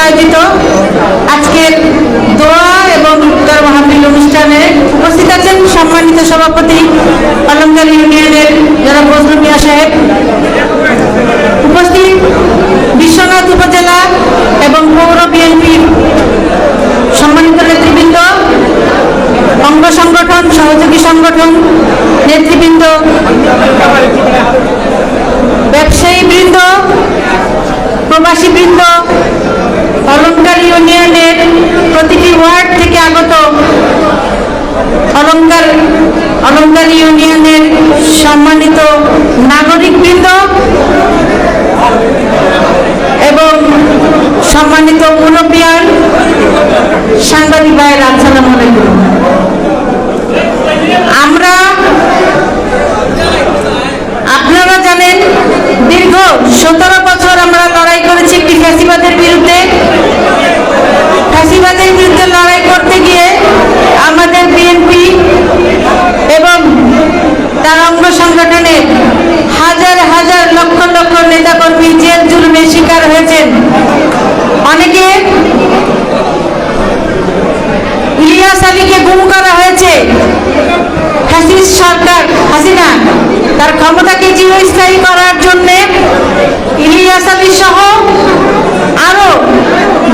আয়োজিত আজকের দোয়া এবং উত্তর মাহফিল অনুষ্ঠানে উপস্থিত আছেন সম্মানিত সভাপতি অলঙ্কার ইউনিয়নের যারা বজরু মিয়া সাহেব উপস্থিত বিশ্বনাথ উপজেলা এবং পৌর বিএনপির সম্মানিত নেতৃবৃন্দ অঙ্গ সংগঠন সহযোগী সংগঠন নেতৃবৃন্দ ব্যবসায়ী বৃন্দ প্রবাসী বৃন্দ অলঙ্কার ইউনিয়নের প্রতিটি ওয়ার্ড থেকে আগত অলঙ্কার অলঙ্কার ইউনিয়নের সম্মানিত নাগরিক বৃন্দ এবং সম্মানিত মুরব্বিয়ান সাংবাদিক ভাইয়ের আসসালামু আলাইকুম। আমরা আপনারা জানেন দীর্ঘ সতেরো বছর আমরা লড়াই করেছি একটি ফ্যাসিবাদের বিরুদ্ধে ফ্যাসিবাদের বিরুদ্ধে লড়াই করতে গিয়ে আমাদের বিএনপি এবং তার অঙ্গ সংগঠনের হাজার হাজার লক্ষ লক্ষ নেতাকর্মী জেল জুলুমের শিকার হয়েছেন অনেকে ইলিয়াস আলীকে গুম করা হয়েছে। ফ্যাসিস্ট সরকার, হাসিনা, তার ক্ষমতাকে চিরস্থায়ী করার জন্য ইলিয়াস আলী সহ আরও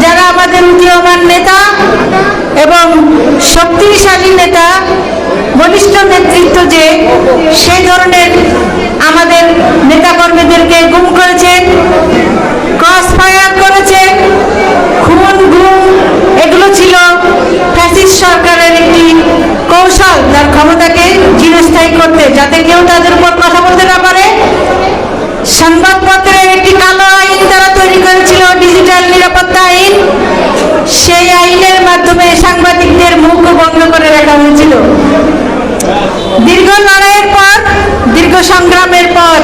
যারা আমাদের উদীয়মান নেতা এবং শক্তিশালী নেতা, বলিষ্ঠ নেতৃত্ব যে, সেই ধরনের আমাদের নেতাকর্মীদেরকে গুম করেছে ক্রস ফায়ার করেছে খুন গুম এগুলো ছিল ফ্যাসিস্ট সরকারের একটি কৌশল তার ক্ষমতাকে চিরস্থায়ী করতে যাতে কেউ তাদের উপর কথা বলতে না পারে সংবাদপত্রের একটি কালো আইন তারা তৈরি করেছিল ডিজিটাল নিরাপত্তা আইন সেই আইনের মাধ্যমে সাংবাদিকদের মুখ বন্ধ করে রাখা হয়েছিল দীর্ঘ লড়াইয়ের পর, দীর্ঘ সংগ্রামের পর,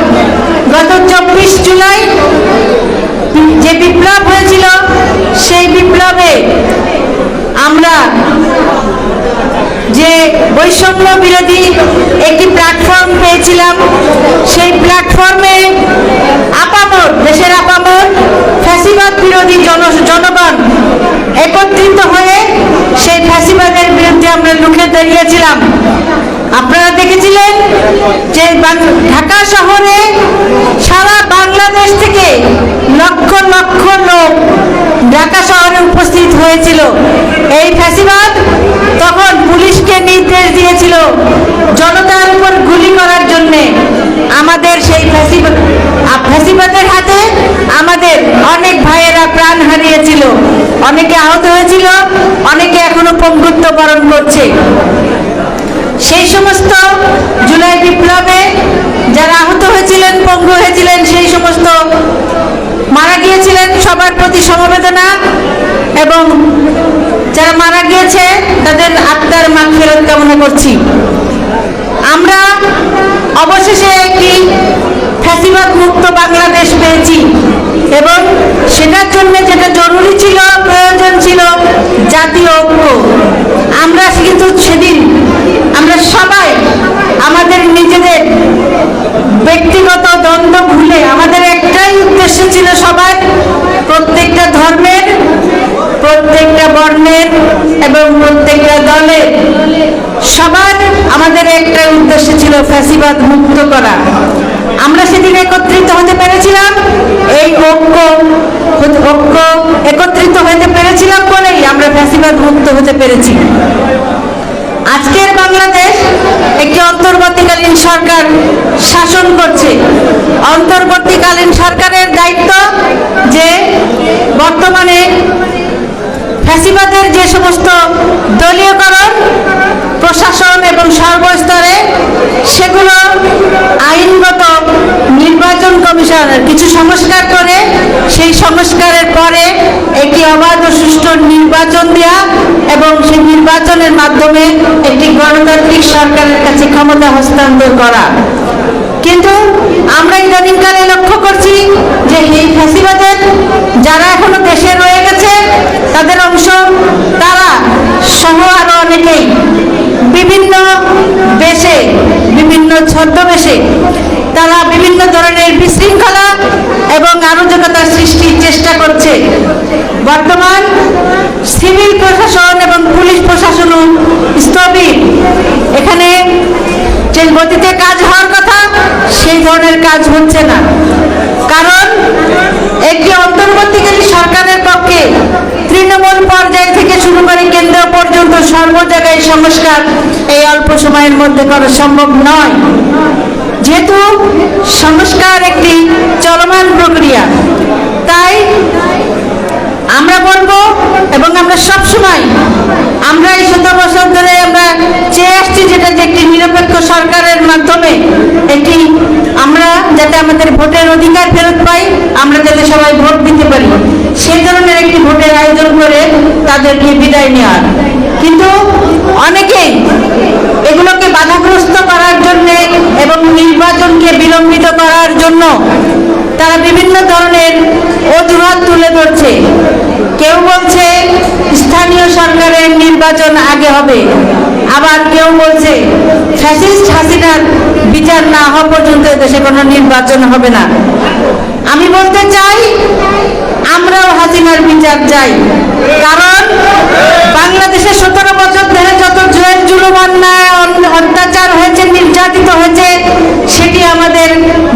গত চব্বিশ জুলাই যে বিপ্লব হয়েছিল, সেই বিপ্লবে আমরা যে বৈষম্য বিরোধী একটি প্ল্যাটফর্ম পেয়েছিলাম, সেই প্ল্যাটফর্মে আপামর দেশের আপামর ফ্যাসিবাদ বিরোধী জন জনগণ একত্রিত হয়ে সেই ফ্যাসিবাদের বিরুদ্ধে আমরা লুকে দাঁড়িয়েছিলাম আপনারা দেখেছিলেন যে ঢাকা শহরে সারা বাংলাদেশ থেকে লক্ষ লক্ষ লোক ঢাকা শহরে উপস্থিত হয়েছিল। এই ফ্যাসিবাদ তখন পুলিশকে নির্দেশ দিয়েছিল জনতার উপর গুলি করার জন্য। আমাদের সেই ফ্যাসিবাদ ফ্যাসিবাদের হাতে আমাদের অনেক ভাইয়েরা প্রাণ হারিয়েছিল। অনেকে আহত হয়েছিল, অনেকে এখনও পঙ্গুত্ব বরণ করছে সেই সমস্ত জুলাই বিপ্লবে যারা আহত হয়েছিলেন পঙ্গু হয়েছিলেন সেই সমস্ত মারা গিয়েছিলেন সবার প্রতি সমবেদনা এবং যারা মারা গিয়েছে, তাদের আত্মার মাগ ফেরত কামনা করছি। আমরা অবশেষে একটি ফ্যাসিবাদ মুক্ত বাংলাদেশ পেয়েছি এবং সেটার জন্য যেটা জরুরি ছিল, প্রয়োজন ছিল, জাতীয় ঐক্য। আমরা কিন্তু সেদিন, আমরা সবাই আমাদের নিজেদের ব্যক্তিগত দ্বন্দ্ব ভুলে, আমাদের একটাই উদ্দেশ্য ছিল সবার প্রত্যেকটা ধর্মের প্রত্যেকটা বর্ণের এবং প্রত্যেকটা দলের সবার আমাদের একটা উদ্দেশ্য ছিল ফ্যাসিবাদ মুক্ত করা। আমরা সেদিন একত্রিত হতে পেরেছিলাম। এই ঐক্য ঐক্য একত্রিত হতে পেরেছিলাম বলেই আমরা ফ্যাসিবাদ মুক্ত হতে পেরেছি। আজকের বাংলাদেশ একটি অন্তর্বর্তীকালীন সরকার শাসন করছে। অন্তর্বর্তীকালীন সরকারের দায়িত্ব যে বর্তমানে ফ্যাসিবাদের যে সমস্ত দলীয়করণ, প্রশাসন এবং সর্বস্তরে সেগুলো আইনগত নির্বাচন কমিশনের কিছু সংস্কার করে, সেই সংস্কারের পরে একটি অবাধ ও সুষ্ঠু নির্বাচন দেওয়া এবং সেই নির্বাচনের মাধ্যমে একটি গণতান্ত্রিক সরকারের কাছে ক্ষমতা হস্তান্তর করা। কিন্তু আমরা ইদানিংকালে লক্ষ্য করছি যে এই ফ্যাসিবাদের যারা এখনও দেশে রয়ে গেছে, তাদের অংশ সহ আরও অনেকেই। বিভিন্ন বেশে বিভিন্ন ছদ্মবেশে তারা বিভিন্ন ধরনের বিশৃঙ্খলা এবং আরোজকতার সৃষ্টির চেষ্টা করছে। বর্তমান সিভিল প্রশাসন এবং পুলিশ প্রশাসনও স্থবির। এখানে যে গতিতে কাজ হওয়ার কথা, সেই ধরনের কাজ হচ্ছে না। কারণ একটি অন্তর্বর্তীকালীন সরকারের কেন্দ্র পর্যন্ত সর্ব জায়গায় সংস্কার এই অল্প সময়ের মধ্যে করা সম্ভব নয়। যেহেতু সংস্কার একটি চলমান প্রক্রিয়া, তাই আমরা বলব এবং আমরা সবসময় আমরা এই শত বছর ধরে আমরা চেয়ে আসছি যেটা যে একটি নিরপেক্ষ সরকারের মাধ্যমে একটি আমরা যাতে আমাদের ভোটের অধিকার ফেরত পাই আমরা যাতে সবাই ভোট দিতে পারি সেই ধরনের একটি ভোটের আয়োজন করে তাদেরকে বিদায় নেওয়ার কিন্তু অনেকেই এগুলোকে বাধাগ্রস্ত করার জন্য এবং নির্বাচনকে বিলম্বিত করার জন্য তারা বিভিন্ন ধরনের অজুহাত তুলে ধরছে। কেউ বলছে স্থানীয় সরকারের নির্বাচন আগে হবে। আবার কেউ বলছে ফ্যাসিস্ট হাসিনার বিচার না হওয়া পর্যন্ত দেশে কোনো নির্বাচন হবে না। আমি বলতে চাই, আমরাও হাসিনার বিচার চাই। কারণ বাংলাদেশে সতেরো বছর ধরে যত জুয়েল জুলুম অন্যায় অন- অত্যাচার হয়েছে নির্যাতিত হয়েছে সেটি আমাদের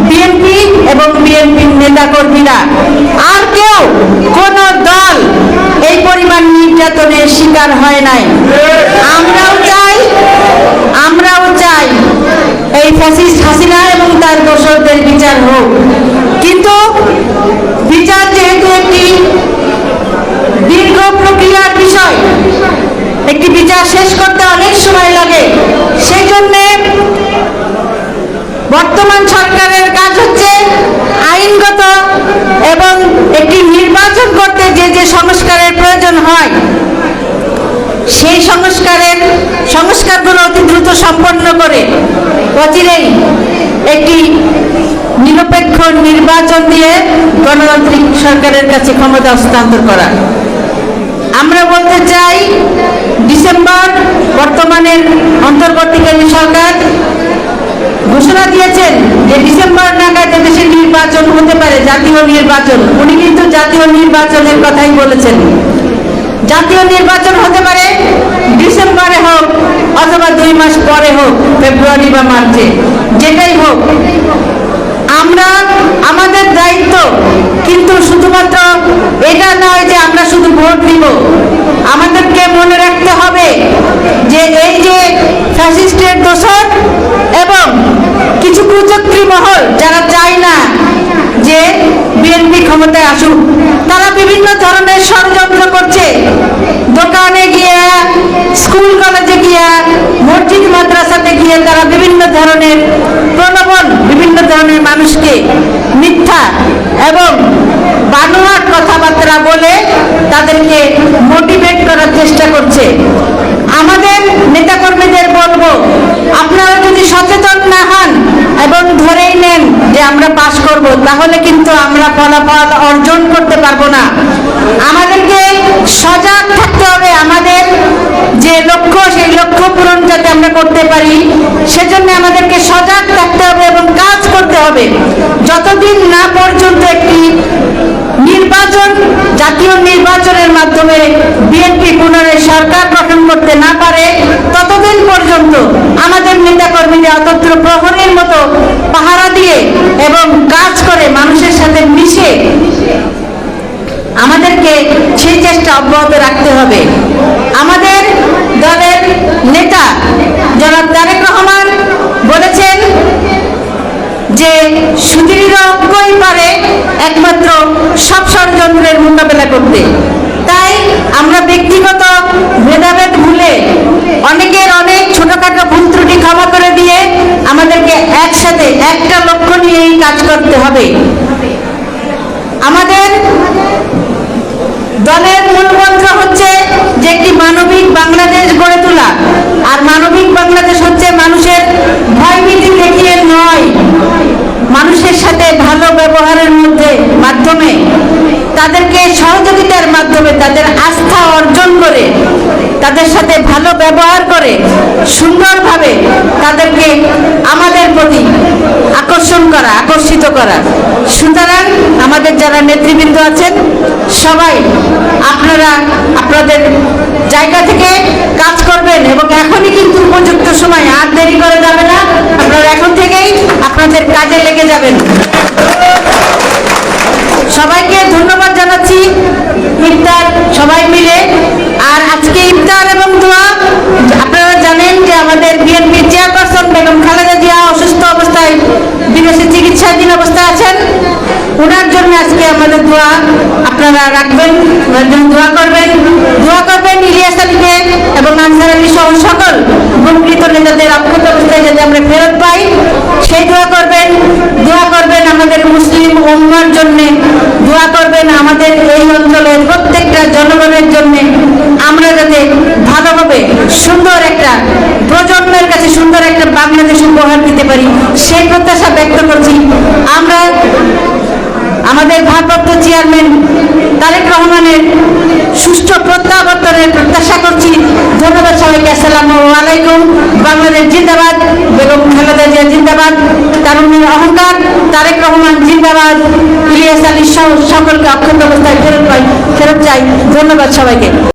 বিএনপি এবং বিএনপির নেতাকর্মীরা আর কেউ কোন দল এই পরিমাণ নির্যাতনের শিকার হয় নাই। আমরাও চাই আমরাও চাই। এই ফ্যাসিস্ট হাসিনা এবং তার দোষরদের বিচার হোক কিন্তু বিচার যেহেতু একটি দীর্ঘ প্রক্রিয়ার বিষয় একটি বিচার শেষ করতে অনেক সময় লাগে সেই জন্যে বর্তমান সরকারের কাজ হচ্ছে আইনগত এবং একটি নির্বাচন করতে যে যে সংস্কারের প্রয়োজন হয় সেই সংস্কারের সংস্কারগুলো অতি দ্রুত সম্পন্ন করে অচিরেই একটি নিরপেক্ষ নির্বাচন দিয়ে গণতান্ত্রিক সরকারের কাছে ক্ষমতা হস্তান্তর করা। আমরা বলতে চাই, ডিসেম্বর বর্তমানের অন্তর্বর্তীকালীন সরকার ঘোষণা দিয়েছেন যে ডিসেম্বর নাগাদ দেশে নির্বাচন হতে পারে, জাতীয় নির্বাচন। উনি কিন্তু জাতীয় নির্বাচনের কথাই বলেছেন। জাতীয় নির্বাচন হতে পারে ডিসেম্বরে হোক অথবা দুই মাস পরে হোক, ফেব্রুয়ারি বা মার্চে, যেটাই হোক। আমরা, আমাদের দায়িত্ব, কিন্তু শুধুমাত্র এটা নয় যে আমরা শুধু ভোট দিব। আমাদেরকে মনে রাখতে হবে যে এই যে ফ্যাসিস্টের দোষর এবং কিছু কুচক্রী মহল যারা চায় না যে বিএনপি ক্ষমতায় আসুক, তারা বিভিন্ন ধরনের ষড়যন্ত্র দোকানে গিয়ে স্কুল কলেজে গিয়ে, মসজিদ, মাদ্রাসাতে গিয়ে তারা বিভিন্ন ধরনের প্রলোভন, বিভিন্ন ধরনের মানুষকে মিথ্যা এবং বানোয়ার কথাবার্তা বলে তাদেরকে মোটিভেট করার চেষ্টা করছে। আমাদের নেতাকর্মীদের বলব আপনারা যদি সচেতন না হন এবং ধরেই নেন যে আমরা পাশ করব, তাহলে কিন্তু আমরা ফলাফল অর্জন করতে পারব না। আমাদেরকে সজাগ থাকতে হবে, আমাদের যে লক্ষ্য, সেই লক্ষ্য পূরণ যাতে আমরা করতে পারি, সেজন্য আমাদেরকে সজাগ থাকতে হবে এবং কাজ করতে হবে। যতদিন না পর্যন্ত একটি নির্বাচন, জাতীয় নির্বাচনের মাধ্যমে বিএনপি পুনরায় সরকার গঠন করতে না পারে ততদিন পর্যন্ত আমাদের নেতাকর্মীরা অতন্ত্র প্রহরীর মতো পাহারা দিয়ে এবং কাজ করে মানুষের সাথে মিশে আমাদেরকে চেষ্টা অব্যাহত রাখতে হবে। আমাদের দলের নেতা জনাব তারেক রহমান বলেছেন যে সুদৃঢ় ঐক্যই পারে একমাত্র সব ষড়যন্ত্রের মোকাবেলা করতে। তাই আমরা ব্যক্তিগত ভেদাভেদ ভুলে অনেকের অনেক ছোটখাটো ভুল ত্রুটি ক্ষমা করে দিয়ে আমাদেরকে একসাথে একটা লক্ষ্য নিয়েই কাজ করতে হবে। আমাদের দলের মূল মন্ত্র হচ্ছে যে একটি মানবিক বাংলাদেশ গড়ে তোলা। আর মানবিক বাংলাদেশ হচ্ছে মানুষের ভয়ভীতি দেখিয়ে নয়। মানুষের সাথে ভালো ব্যবহারের মধ্যে, মাধ্যমে। তাদেরকে সহযোগিতার মাধ্যমে তাদের আস্থা অর্জন করে, তাদের সাথে ভালো ব্যবহার করে, সুন্দরভাবে তাদেরকে আমাদের প্রতি আকর্ষণ করা, আকর্ষিত করা। সুতরাং আমাদের যারা নেতৃবৃন্দ আছেন, সবাই আপনারা, আপনাদের জায়গা থেকে কাজ করবেন এবং এখনই কিন্তু উপযুক্ত সময়, আর দেরি করা যাবে না। আপনারা এখন থেকেই আপনাদের কাজে লেগে যাবেন। সবাইকে ধন্যবাদ জানাচ্ছি, ইফতার সবাই মিলে। আর আজকে ইফতার এবং দোয়া আপনারা জানেন যে আমাদের বিএনপি চেয়ারপারসন বেগম খালেদা জিয়া অসুস্থ অবস্থায় বিদেশে চিকিৎসাধীন অবস্থায় আছেন ওনার জন্য আজকে আমাদের দোয়া আপনারা রাখবেন ওনার জন্য দোয়া করবেন। দোয়া করবেন ইলিয়াস আলীকে এবং আনসার আলী সহ সকল বঞ্চিত নেতাদের অক্ষত অবস্থায় যাতে আমরা ফেরত পাই। সেই দোয়া করবেন দোয়া করবেন আমাদের মুসলিম উম্মার জন্য। দোয়া করবেন আমাদের এই অঞ্চলের প্রত্যেকটা জনগণের জন্য। আমরা যাতে ভালোভাবে সুন্দর একটা প্রজন্মের কাছে সুন্দর একটা বাংলাদেশ উপহার দিতে পারি, সেই প্রত্যাশা ব্যক্ত করছি। আমরা তারেক রহমানের সুষ্ঠ প্রত্যাবর্তনের প্রত্যাশা করছি। ধন্যবাদ সবাইকে, আসসালামু আলাইকুম। বাংলাদেশ জিন্দাবাদ বেগম খালেদা জিয়া জিন্দাবাদ। তারুণের অহংকার, তারেক রহমান জিন্দাবাদ। ইলিয়াস আলী সকলকে অক্ষত অবস্থায় ফেরত পাই ফেরত চাই। ধন্যবাদ সবাইকে।